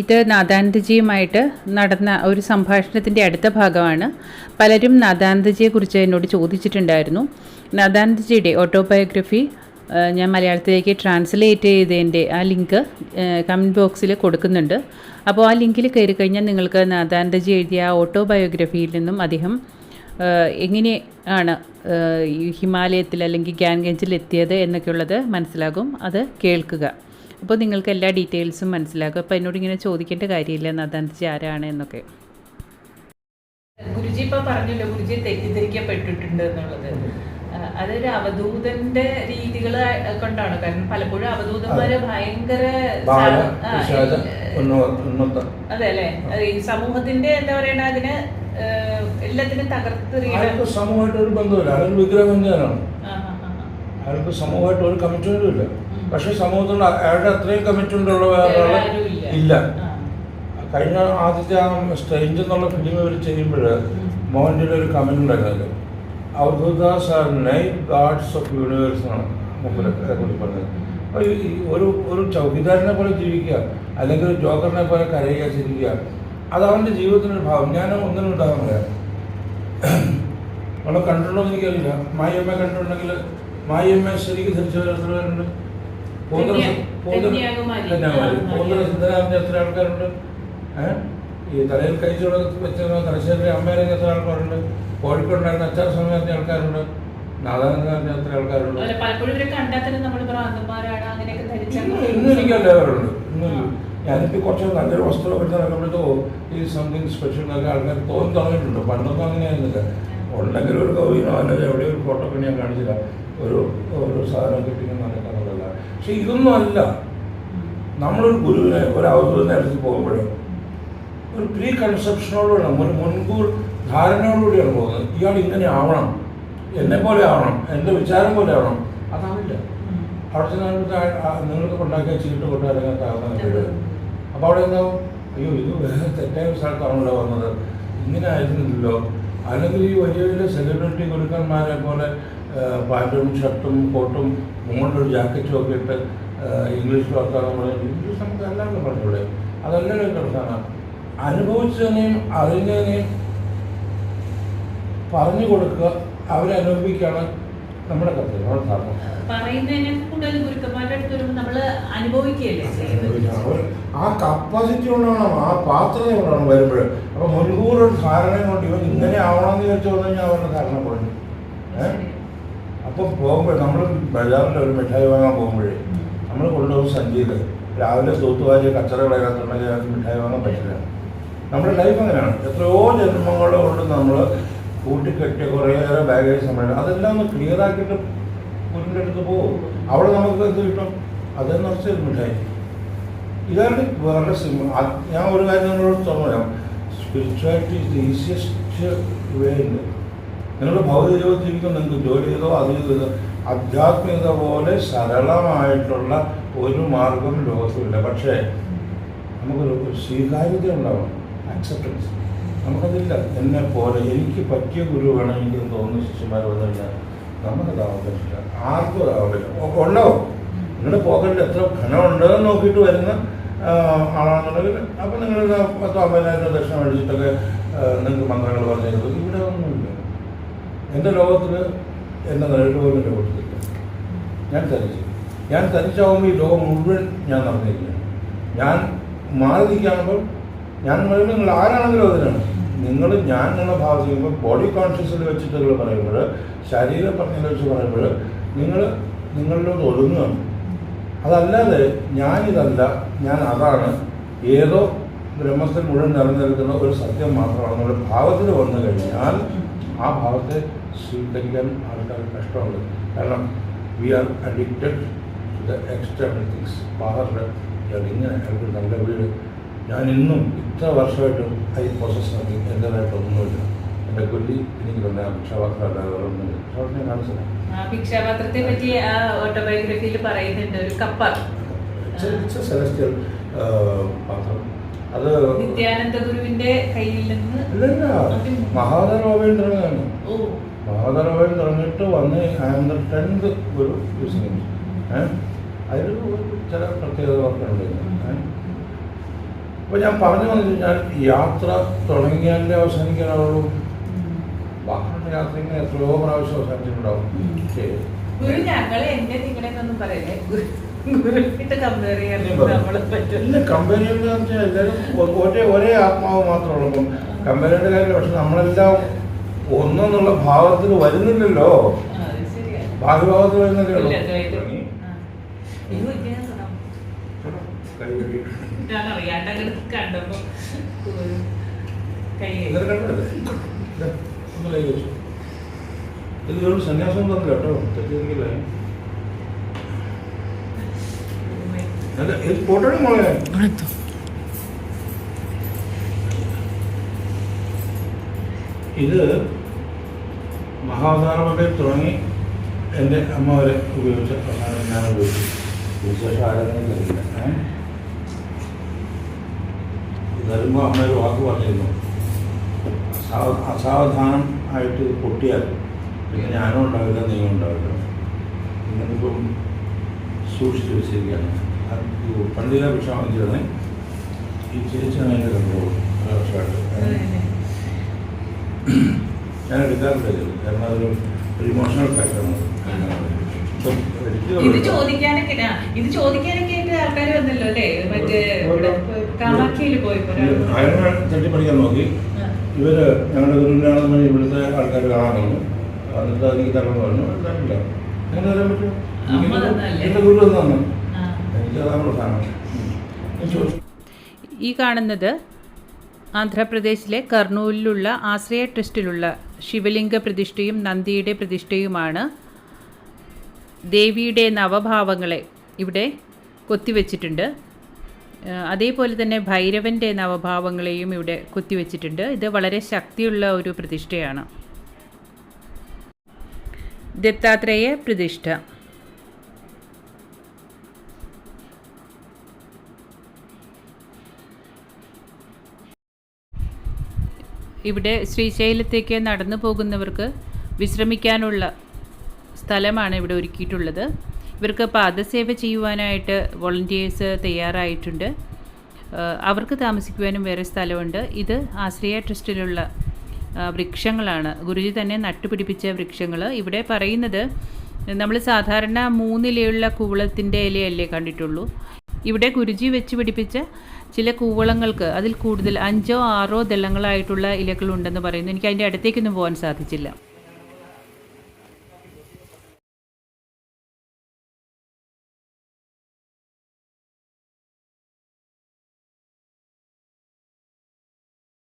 ഇത് നാദാനന്ദജിയുമായിട്ട് നടന്ന ഒരു സംഭാഷണത്തിന്റെ അടുത്ത ഭാഗമാണ്. പലരും നാദാനന്ദജിയെക്കുറിച്ച് എന്നോട് ചോദിച്ചിട്ടുണ്ടായിരുന്നു. നാദാനന്ദജിയുടെ ഓട്ടോബയോഗ്രഫി ഞാൻ മലയാളത്തിലേക്ക് ട്രാൻസ്ലേറ്റ് ചെയ്തതിന്റെ ആ ലിങ്ക് കമന്റ് ബോക്സിൽ കൊടുക്കുന്നുണ്ട്. അപ്പോൾ ആ ലിങ്കിൽ കയറി കഴിഞ്ഞാൽ നിങ്ങൾക്ക് നാദാനന്ദജി എഴുതിയ ആ ഓട്ടോബയോഗ്രഫിയിൽ നിന്നും അദ്ദേഹം എങ്ങനെയാണ് ഹിമാലയത്തിൽ അല്ലെങ്കിൽ ഗ്യാൻഗഞ്ചിൽ എത്തിയത് എന്നൊക്കെയുള്ളത് മനസ്സിലാകും. അത് കേൾക്കുക. അപ്പോൾ നിങ്ങൾക്ക് എല്ലാ ഡീറ്റെയിൽസും മനസ്സിലാക്കും. അപ്പോൾ എന്നോട് ഇങ്ങനെ ചോദിക്കേണ്ട കാര്യമില്ല നദാന്തിജി ആരാണ് എന്നൊക്കെ. ഗുരുജി ഇപ്പൊ പറഞ്ഞല്ലോ ഗുരുജി തെറ്റിദ്ധരിക്കപ്പെട്ടിട്ടുണ്ട് എന്നുള്ളത്. അതൊരു അവധൂതന്റെ രീതികൾ കൊണ്ടാണ്. കാരണം പലപ്പോഴും അവധൂതന്മാര് ഭയങ്കര അതെ അല്ലെ? ഈ സമൂഹത്തിന്റെ എന്താ പറയണ അതിന് എല്ലാത്തിനും തകർത്തെറിയണം സമൂഹമായിട്ട് ഒരു ബന്ധമില്ല വിഗ്രഹം ആ. അയാൾക്ക് സമൂഹമായിട്ട് ഒരു കമ്മിറ്റ്മെന്റും ഇല്ല. പക്ഷെ സമൂഹത്തിൽ അയാളുടെ അത്രയും കമ്മിറ്റ്മെന്റ് ഉള്ള വേറെ ഇല്ല. കഴിഞ്ഞ ആദ്യത്തെ ആ സ്ട്രേഞ്ച് എന്നുള്ള ഫിലിം ഇവർ ചെയ്യുമ്പോൾ മോഹന്റെ ഒരു കമന്റ് ഉണ്ടായിരുന്നത് Avadhoodas R night gods of universe ആണ് മുമ്പിലൊക്കെ കുറിച്ച് പറഞ്ഞത്. അപ്പോൾ ഈ ഒരു ഒരു ചൗകിദാരനെ പോലെ ജീവിക്കുക അല്ലെങ്കിൽ ഒരു ജോക്കറിനെ പോലെ കരയുക ചിരിക്കുക അത് അവന്റെ ജീവിതത്തിനൊരു ഭാവം. ഞാൻ ഒന്നിനും ഉണ്ടാകാൻ പറയാം നമ്മളെ കണ്ടിട്ടുണ്ടോ എന്ന് എനിക്കറിയില്ല. മായമ്മ കണ്ടിട്ടുണ്ടെങ്കിൽ മായിയമ്മ ശരിക്കും ധരിച്ചു എത്ര പേരുണ്ട് പൂന്തറ കന്യാ- പൂന്തറ കന്യാകുമാരി. കന്യാകുമാരി. ആ, പൂന്തറ ആ. സിദ്ധരാമന്റെ എത്ര ആൾക്കാരുണ്ട്? ഈ തലയിൽ കഴിച്ചുള്ള വെച്ച തലശ്ശേരി അമ്മേരെ എത്ര ആൾക്കാരുണ്ട്? കോഴിക്കോടുണ്ടായിരുന്ന അച്ചാർ സമയത്തെ ആൾക്കാരുണ്ട്. നാദാനന്ദ എത്ര ആൾക്കാരുണ്ട്? ഇന്നും എനിക്ക് എല്ലാവരുണ്ട് ഞാനിപ്പോൾ കുറച്ച് നല്ലൊരു എടുത്ത് നടക്കുമ്പോഴത്തോ ഈ സംതിങ് സ്പെഷ്യൽ എന്നൊക്കെ ആൾക്കാർ തോന്നി തുടങ്ങിയിട്ടുണ്ട്? പണ്ടൊന്നും അങ്ങനെയായിരുന്നില്ല. ഉണ്ടെങ്കിൽ ഒരു കവിനോ അല്ലെങ്കിൽ എവിടെയോ ഒരു ഫോട്ടോ ഒക്കെ ഞാൻ കാണിച്ചില്ല. ഒരു ഒരു സാധനം കിട്ടിയെന്ന് നടക്കാനുള്ളതല്ല പക്ഷെ ഇതൊന്നും അല്ല. നമ്മളൊരു ഗുരുവിനെ ഒരു അവധൂതിനെ അടുത്ത് പോകുമ്പോൾ ഒരു പ്രീ കൺസെപ്ഷനോടുകൂടിയാണ് ഒരു മുൻകൂർ ധാരണയോടുകൂടിയാണ് പോകുന്നത്. ഇയാൾ ഇങ്ങനെ ആവണം. എന്നെ പോലെ ആവണം. എന്റെ വിചാരം പോലെ ആവണം. അതാവില്ല. അവിടെ നിങ്ങൾക്ക് ഉണ്ടാക്കിയ ചീട്ട് കൊണ്ട് വീട്. അപ്പോൾ അവിടെ എന്താവും? അയ്യോ ഇത് വേറെ തെറ്റായ സ്ഥലത്താണല്ലോ വന്നത്. ഇങ്ങനെ ആയിരുന്നില്ലല്ലോ. അല്ലെങ്കിൽ ഈ വലിയ വലിയ സെലിബ്രിറ്റി ഗുരുക്കന്മാരെ പോലെ പാന്റും ഷർട്ടും കോട്ടും മുകളിലൊരു ജാക്കറ്റും ഒക്കെ ഇട്ട് ഇംഗ്ലീഷ് വാർത്താകം പറയും ഇംഗ്ലീഷ് നമുക്ക് എല്ലാവരും പറഞ്ഞൂടെ അതല്ലല്ലോ കിടക്കാണ് അനുഭവിച്ചതിനെയും അറിഞ്ഞതിനെയും പറഞ്ഞു കൊടുക്കുക അവരെ അനുഭവിക്കുകയാണ് നമ്മുടെ കർത്തവ്യം. നമ്മുടെ ധർമ്മം. ആ കപ്പാസിറ്റി കൊണ്ടാണ് ആ പാത്രത കൊണ്ടാണ് വരുമ്പോൾ അപ്പൊ മുൻകൂർ ഒരു ധാരണ കൊണ്ട് ഇവൻ ഇങ്ങനെ ആവണമെന്ന് ചോദിച്ചു കഴിഞ്ഞാൽ അവരുടെ ധാരണ കുറഞ്ഞു. ഏഹ് അപ്പൊ പോകുമ്പോൾ നമ്മൾ ബജാറിന്റെ ഒരു മിഠായി വാങ്ങാൻ പോകുമ്പോഴേ നമ്മൾ കൊണ്ടുപോകും സഞ്ചിയിൽ രാവിലെ തൂത്തുവാരി കച്ചറ അതിനകത്ത് മിഠായി വാങ്ങാൻ പറ്റില്ല. നമ്മുടെ ലൈഫ് അങ്ങനെയാണ്. എത്രയോ ജന്മങ്ങളെ കൊണ്ട് നമ്മൾ കൂട്ടിക്കെട്ടിയ കുറേയേറെ ബാഗേജ് സമ്മേളനം അതെല്ലാം ഒന്ന് ക്ലിയർ ആക്കിയിട്ട് അടുത്ത് പോകും. അവിടെ നമുക്ക് എന്ത് കിട്ടും? അതെന്ന് നിറച്ച് മിഠായി. ഇതാണ് വേറെ സിമ ഞാൻ ഒരു കാര്യം നിങ്ങളോട് തോന്നുന്നു സ്പിരിച്വാലിറ്റി ഈസിയസ്റ്റ് വേ ഉണ്ട് നിങ്ങൾ ഭൗതിക ജീവിതം ജീവിക്കുന്ന നിങ്ങൾക്ക് ജോലി ചെയ്തോ അത് ചെയ്തോ ആധ്യാത്മികത പോലെ സരളമായിട്ടുള്ള ഒരു മാർഗം ലോകത്തില്ല പക്ഷേ നമുക്കൊരു സ്വീകാര്യത ഉണ്ടാവണം. അക്സെപ്റ്റൻസ് നമുക്കതില്ല. എന്നെ പോലെ എനിക്ക് പറ്റിയ ഗുരു വേണം എനിക്ക് തോന്നുന്ന ശിഷ്യന്മാർ വന്നു കഴിഞ്ഞാൽ നമുക്കതാവാൻ പറ്റില്ല. ആർക്കും അതാവാൻ പറ്റില്ല. ഉണ്ടാവും. ഉണ്ടോ നിങ്ങളുടെ പോക്കറ്റിൽ എത്ര ഘനമുണ്ട് എന്ന് നോക്കിയിട്ട് വരുന്ന ആളാണെന്നുണ്ടെങ്കിൽ അപ്പം നിങ്ങൾ പത്തോ അമ്പതിനായിരം ദക്ഷിണ മേടിച്ചിട്ടൊക്കെ നിങ്ങൾക്ക് മന്ത്രങ്ങൾ പറഞ്ഞു ഇവിടെ ഒന്നുമില്ല. എന്റെ ലോകത്തിൽ എന്നെ എന്റെ കൊടുത്തില്ല ഞാൻ തനിച്ച് ഞാൻ തനിച്ചാവുമ്പോൾ ഈ ലോകം മുഴുവൻ ഞാൻ നടന്നിരിക്കുകയാണ് ഞാൻ മാറി ഞാൻ പറയുമ്പോൾ നിങ്ങൾ ആരാണെങ്കിലും അതിനാണ്. നിങ്ങൾ ഞാൻ എന്നുള്ള ഭാവം ചെയ്യുമ്പോൾ ബോഡി കോൺഷ്യസിൽ വെച്ചിട്ട് നിങ്ങൾ പറയുമ്പോൾ ശരീര പറഞ്ഞതിൽ വെച്ച് പറയുമ്പോൾ നിങ്ങൾ നിങ്ങളിലോട്ട് ഒതുങ്ങുകയാണ്. അതല്ലാതെ ഞാനിതല്ല ഞാൻ അതാണ്. ഏതോ ബ്രഹ്മസ്ഥൻ മുഴുവൻ നിറഞ്ഞിരിക്കുന്ന ഒരു സത്യം മാത്രമാണ്. നമ്മുടെ ഭാവത്തിൽ വന്നു കഴിഞ്ഞാൽ ആ ഭാവത്തെ സ്വീകരിക്കാൻ ആൾക്കാർക്ക് കഷ്ടമാണ് കാരണം we are addicted to the external things ബാഹറിൽ ഇങ്ങനെ അയാൾക്ക് നല്ല വീട്. ഞാൻ ഇന്നും ഇത്ര വർഷമായിട്ടും ഐ പ്രോസസ് നോക്കി എന്റേതായിട്ടൊന്നുമില്ല എന്റെ കൊല്ലി എനിക്ക് തന്നെ ഭിക്ഷാപാത്രം അല്ലാതെ വേറെ ഒന്നുമില്ല. ഭിക്ഷാപാത്രം ഞാൻ കാണിച്ചില്ല ആ ഭിക്ഷാപാത്രത്തെ പറ്റി ആ ഓട്ടോബയോഗ്രഫിയിൽ പറയുന്നുണ്ട്. ഒരു കപ്പ. സെലസ്റ്റിയൽ പാത്രം. അത് നിത്യാനന്ദ ഗുരുവിന്റെ കയ്യിൽ നിന്ന് ഇല്ലല്ല ഓ തുടങ്ങിയിട്ട് വന്ന് ആൻഡ് ടെൻത് ഒരു ബിസിനസ് അതിൽ ചില പ്രത്യേകതകളൊക്കെ ഉണ്ട് ഏഹ് അപ്പോൾ ഞാൻ പറഞ്ഞു വന്നു കഴിഞ്ഞാൽ യാത്ര തുടങ്ങിയാലേ അവസാനിക്കാനുള്ളൂ വാഹന യാത്ര ഇങ്ങനെ എത്രയോ പ്രാവശ്യം അവസാനിച്ചിട്ടുണ്ടാവും. ഗുരു ഞങ്ങളെ എന്നെ നിങ്ങളെ ഒന്നും പറയല്ലേ? കമ്പനിയുടെ എല്ലാവരും ഒരേ ഒരേ ആത്മാവ് മാത്രമേ ഉള്ളൂ. അപ്പം കമ്പനിയുടെ കാര്യം പക്ഷെ നമ്മളെല്ലാം ഒന്നെന്നുള്ള ഭാവത്തിൽ വരുന്നില്ലല്ലോ. ഭാഗ്യഭാവത്തിൽ വരുന്നല്ലേ ഉള്ളൂ? ഇതാ, സന്യാസം തന്നില്ല കേട്ടോ. തെറ്റിദ്ധരിക്കില്ല? അല്ല ഇത് ഫോട്ടോ മോളെ. ഇത് മഹാവതാരമൊക്കെ തുടങ്ങി എന്റെ അമ്മ വരെ ഉപയോഗിച്ച പ്രധാനം ഞാൻ ഉപയോഗിച്ചു. വിശേഷം ആരാധന തരില്ല തരുമ്പോൾ അമ്മ ഒരു വാക്ക് പറഞ്ഞിരുന്നു. അസാവധാനം ആയിട്ട് പൊട്ടിയാൽ പിന്നെ ഞാനും ഉണ്ടാവില്ല നീയും ഉണ്ടാവില്ല. ഇന്നിപ്പം സൂക്ഷിച്ച് വെച്ചിരിക്കുകയാണ്. അത് വിഷമം ചെയ്യണേ ഈ ചേച്ചിയാണ് എന്റെ കണ്ടോളൂ വർഷമായിട്ട് ഞാൻ എടുക്കാറില്ല. കാരണം അതൊരു ഇമോഷണൽ ഫാക്ടറാണ് ഇത് ചോദിക്കാനൊക്കെ ആ, ഇത് ചോദിക്കാനൊക്കെ ആയിട്ട് ആൾക്കാർ വന്നല്ലോ അല്ലേ? മറ്റേ നോക്കി. ഇവർ ഞങ്ങളുടെ ഗുരുവിനാണെന്ന് ഇവിടുത്തെ ആൾക്കാർ കാണാൻ വന്നു എന്നിട്ട് അതിന് തരണം പറഞ്ഞു തരില്ല അങ്ങനെ അമ്മ ഗുരു തന്നെ ഈ കാണുന്നത് ആന്ധ്രാപ്രദേശിലെ കർണൂലിലുള്ള ആശ്രയ ട്രസ്റ്റിലുള്ള ശിവലിംഗ പ്രതിഷ്ഠയും നന്ദിയുടെ പ്രതിഷ്ഠയുമാണ്. ദേവിയുടെ നവഭാവങ്ങളെ ഇവിടെ കൊത്തിവെച്ചിട്ടുണ്ട്. അതേപോലെ തന്നെ ഭൈരവന്റെ നവഭാവങ്ങളെയും ഇവിടെ കൊത്തിവെച്ചിട്ടുണ്ട്. ഇത് വളരെ ശക്തിയുള്ള ഒരു പ്രതിഷ്ഠയാണ്. ദത്താത്രേയ പ്രതിഷ്ഠ. ഇവിടെ ശ്രീശൈലത്തേക്ക് നടന്നു പോകുന്നവർക്ക് വിശ്രമിക്കാനുള്ള സ്ഥലമാണ് ഇവിടെ ഒരുക്കിയിട്ടുള്ളത്. ഇവർക്ക് പാദസേവ ചെയ്യുവാനായിട്ട് വോളണ്ടിയേഴ്സ് തയ്യാറായിട്ടുണ്ട്. അവർക്ക് താമസിക്കുവാനും വേറെ സ്ഥലമുണ്ട്. ഇത് ആശ്രയ ട്രസ്റ്റിലുള്ള വൃക്ഷങ്ങളാണ്. ഗുരുജി തന്നെ നട്ടുപിടിപ്പിച്ച വൃക്ഷങ്ങൾ ഇവിടെ പറയുന്നത് നമ്മൾ സാധാരണ മൂന്നിലയുള്ള കൂവളത്തിന്റെ ഇലയല്ലേ കണ്ടിട്ടുള്ളൂ. ഇവിടെ ഗുരുജി വെച്ച് പിടിപ്പിച്ച ചില കൂവളങ്ങൾക്ക് അതിൽ കൂടുതൽ അഞ്ചോ ആറോ ദളങ്ങളായിട്ടുള്ള ഇലകളുണ്ടെന്ന് പറയുന്നു. എനിക്ക് അതിന്റെ അടുത്തേക്കൊന്നും പോകാൻ സാധിച്ചില്ല.